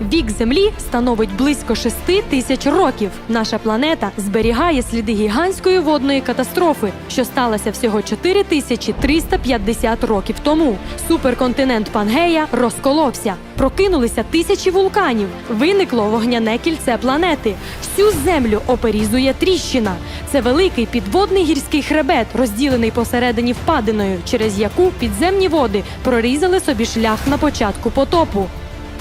Вік Землі становить близько 6 тисяч років. Наша планета зберігає сліди гігантської водної катастрофи, що сталася всього 4350 років тому. Суперконтинент Пангея розколовся. Прокинулися тисячі вулканів. Виникло вогняне кільце планети. Всю землю оперізує тріщина. Це великий підводний гірський хребет, розділений посередині впадиною, через яку підземні води прорізали собі шлях на початку потопу.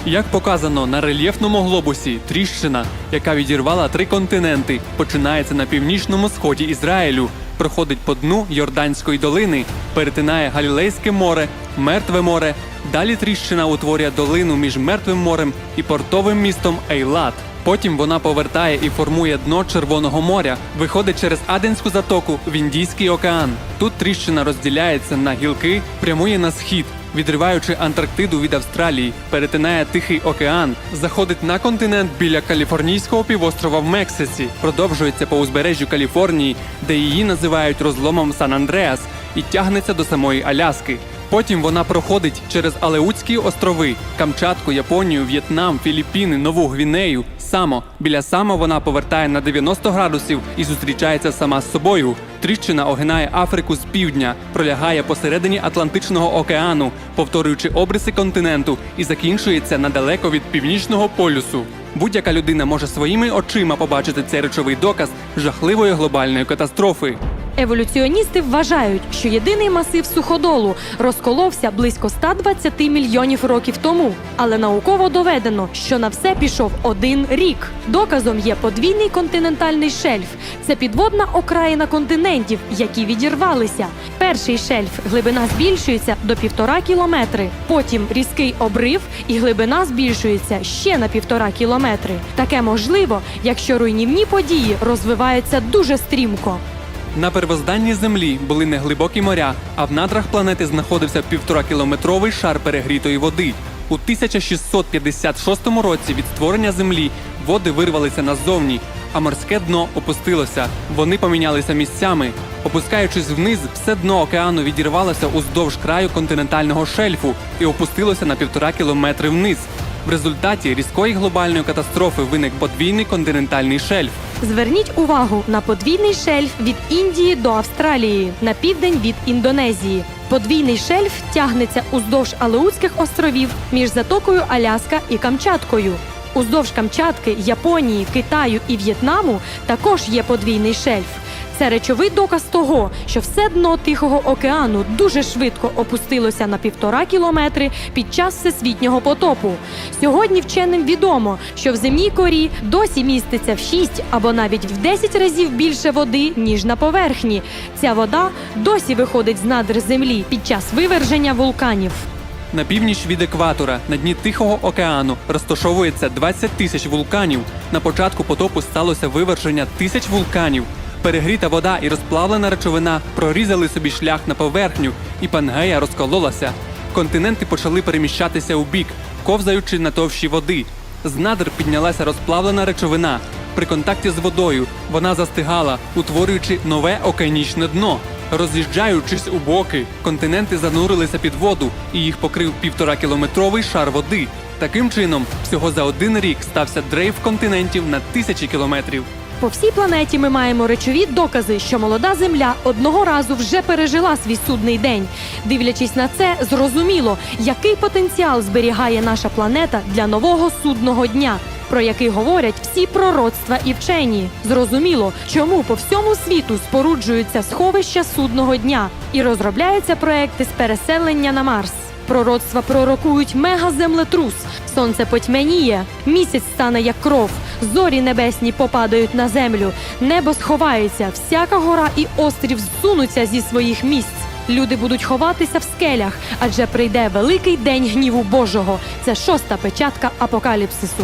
Як показано на рельєфному глобусі, тріщина, яка відірвала три континенти, починається на північному сході Ізраїлю, проходить по дну Йорданської долини, перетинає Галілейське море, Мертве море. Далі тріщина утворює долину між Мертвим морем і портовим містом Ейлат. Потім вона повертає і формує дно Червоного моря, виходить через Аденську затоку в Індійський океан. Тут тріщина розділяється на гілки, прямує на схід, відриваючи Антарктиду від Австралії, перетинає Тихий океан, заходить на континент біля Каліфорнійського півострова в Мексиці, продовжується по узбережжю Каліфорнії, де її називають розломом Сан-Андреас, і тягнеться до самої Аляски. Потім вона проходить через Алеутські острови, Камчатку, Японію, В'єтнам, Філіппіни, Нову Гвінею. Само біля Само вона повертає на 90 градусів і зустрічається сама з собою. Тріщина огинає Африку з півдня, пролягає посередині Атлантичного океану, повторюючи обриси континенту, і закінчується недалеко від північного полюсу. Будь-яка людина може своїми очима побачити цей речовий доказ жахливої глобальної катастрофи. Еволюціоністи вважають, що єдиний масив суходолу розколовся близько 120 мільйонів років тому. Але науково доведено, що на все пішов один рік. Доказом є подвійний континентальний шельф. Це підводна окраїна континентів, які відірвалися. Перший шельф глибина збільшується до півтора кілометри. Потім різкий обрив і глибина збільшується ще на півтора кілометри. Таке можливо, якщо руйнівні події розвиваються дуже стрімко. На первозданній землі були неглибокі моря, а в надрах планети знаходився півторакілометровий шар перегрітої води. У 1656 році від створення землі води вирвалися назовні, а морське дно опустилося. Вони помінялися місцями. Опускаючись вниз, все дно океану відірвалося уздовж краю континентального шельфу і опустилося на півтора кілометри вниз. В результаті різкої глобальної катастрофи виник подвійний континентальний шельф. Зверніть увагу на подвійний шельф від Індії до Австралії на південь від Індонезії. Подвійний шельф тягнеться уздовж Алеутських островів між затокою Аляска і Камчаткою. Уздовж Камчатки, Японії, Китаю і В'єтнаму також є подвійний шельф. Це речовий доказ того, що все дно Тихого океану дуже швидко опустилося на півтора кілометри під час всесвітнього потопу. Сьогодні вченим відомо, що в земній корі досі міститься в 6 або навіть в 10 разів більше води, ніж на поверхні. Ця вода досі виходить з надр землі під час виверження вулканів. На північ від екватора на дні Тихого океану розташовується 20 тисяч вулканів. На початку потопу сталося виверження тисяч вулканів. Перегріта вода і розплавлена речовина прорізали собі шлях на поверхню, і Пангея розкололася. Континенти почали переміщатися у бік, ковзаючи на товщі води. З надр піднялася розплавлена речовина. При контакті з водою вона застигала, утворюючи нове океанічне дно. Роз'їжджаючись у боки, континенти занурилися під воду, і їх покрив півторакілометровий шар води. Таким чином, всього за один рік стався дрейф континентів на тисячі кілометрів. По всій планеті ми маємо речові докази, що молода земля одного разу вже пережила свій судний день. Дивлячись на це, зрозуміло, який потенціал зберігає наша планета для нового судного дня. Про який говорять всі пророцтва і вчені, зрозуміло, чому по всьому світу споруджуються сховища судного дня і розробляються проекти з переселення на Марс. Пророцтва пророкують мегаземлетрус, сонце потьмяніє, місяць стане як кров, зорі небесні попадають на землю, небо сховається, всяка гора і острів зсунуться зі своїх місць. Люди будуть ховатися в скелях, адже прийде великий день гніву Божого. Це шоста печатка апокаліпсису.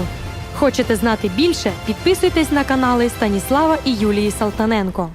Хочете знати більше? Підписуйтесь на канали Станіслава і Юлії Салтаненко.